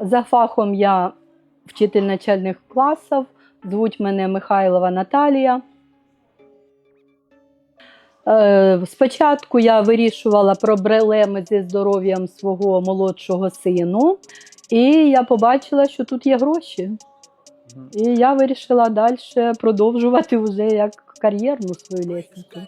За фахом я вчитель начальних класів, звуть мене Михайлова Наталія. Е, Спочатку я вирішувала проблеми зі здоров'ям свого молодшого сину, і я побачила, що тут є гроші. І я вирішила далі продовжувати вже як кар'єрну свою лестницю.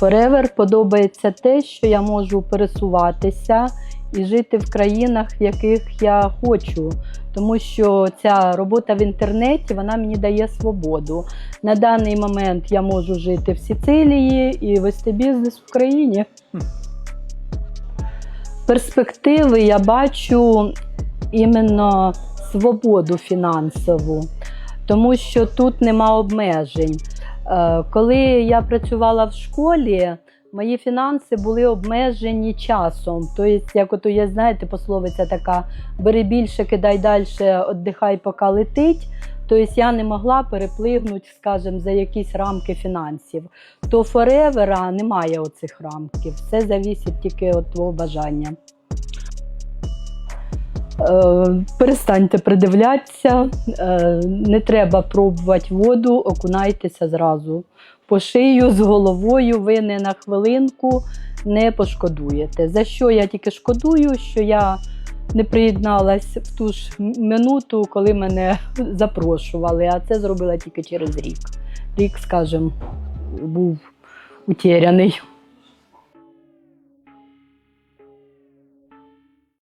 Forever подобається те, що я можу пересуватися і жити в країнах, в яких я хочу. Тому що ця робота в інтернеті вона мені дає свободу. На даний момент я можу жити в Сицилії і вести бізнес в Україні. Перспективи я бачу іменно свободу фінансову, тому що тут нема обмежень. Е, Коли я працювала в школі, мої фінанси були обмежені часом. Тобто, як ото є, знаєте, пословиця така: бери більше, кидай далі, віддихай, поки летить. Тобто я не могла переплигнути, скажімо, за якісь рамки фінансів. То форевера немає оцих рамків. Все залежить тільки від твого бажання. Е, Перестаньте придивлятися, е, не треба пробувати воду, окунайтеся зразу. По шию з головою ви не на хвилинку не пошкодуєте. За що я тільки шкодую, що я не приєдналась в ту ж минуту, коли мене запрошували, а це зробила тільки через рік. Рік, скажімо, був утеряний.